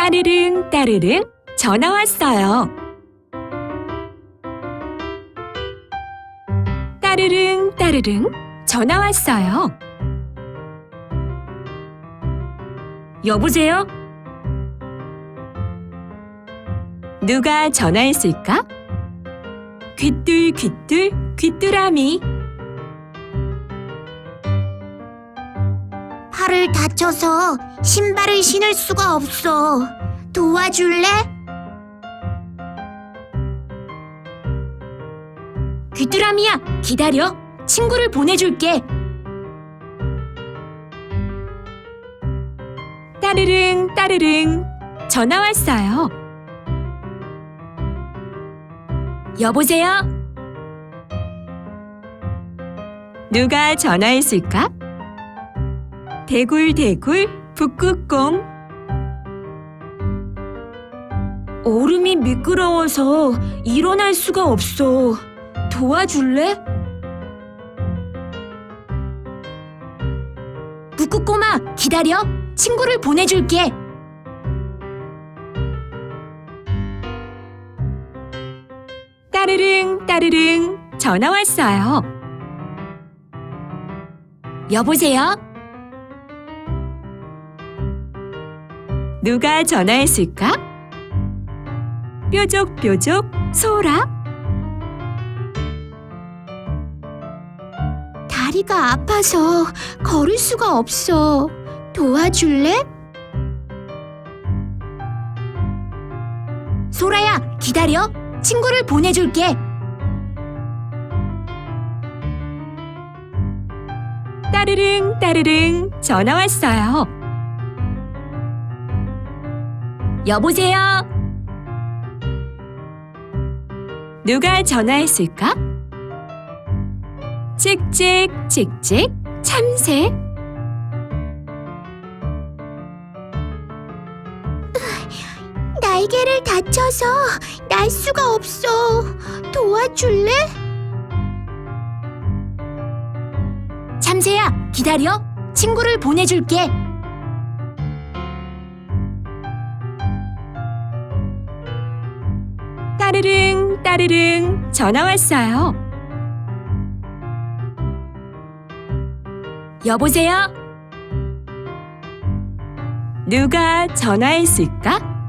따르릉 따르릉 전화 왔어요. 따르릉 따르릉 전화 왔어요. 여보세요? 누가 전화했을까? 귀뚤 귀뚤 귀뚜라미 팔을 다쳐서 신발을 신을 수가 없어. 도와줄래? 귀뚜라미야 기다려. 친구를 보내줄게. 따르릉 따르릉. 전화 왔어요. 여보세요? 누가 전화했을까 대굴대굴 북극곰. 얼음이 미끄러워서 일어날 수가 없어. 도와줄래? 북극꼬마 기다려. 친구를 보내줄게. 따르릉 따르릉. 전화 왔어요. 여보세요? 누가 전화했을까? 뾰족뾰족 소라 다리가 아파서 걸을 수가 없어. 도와줄래? 소라야, 기다려. 친구를 보내줄게. 따르릉 따르릉 전화 왔어요. 여보세요. 누가 전화했을까? 찍찍 찍찍 참새. 날개를 다쳐서 날 수가 없어. 도와줄래? 참새야, 기다려. 친구를 보내줄게. 따르릉, 따르릉, 전화 왔어요. 여보세요? 누가 전화했을까?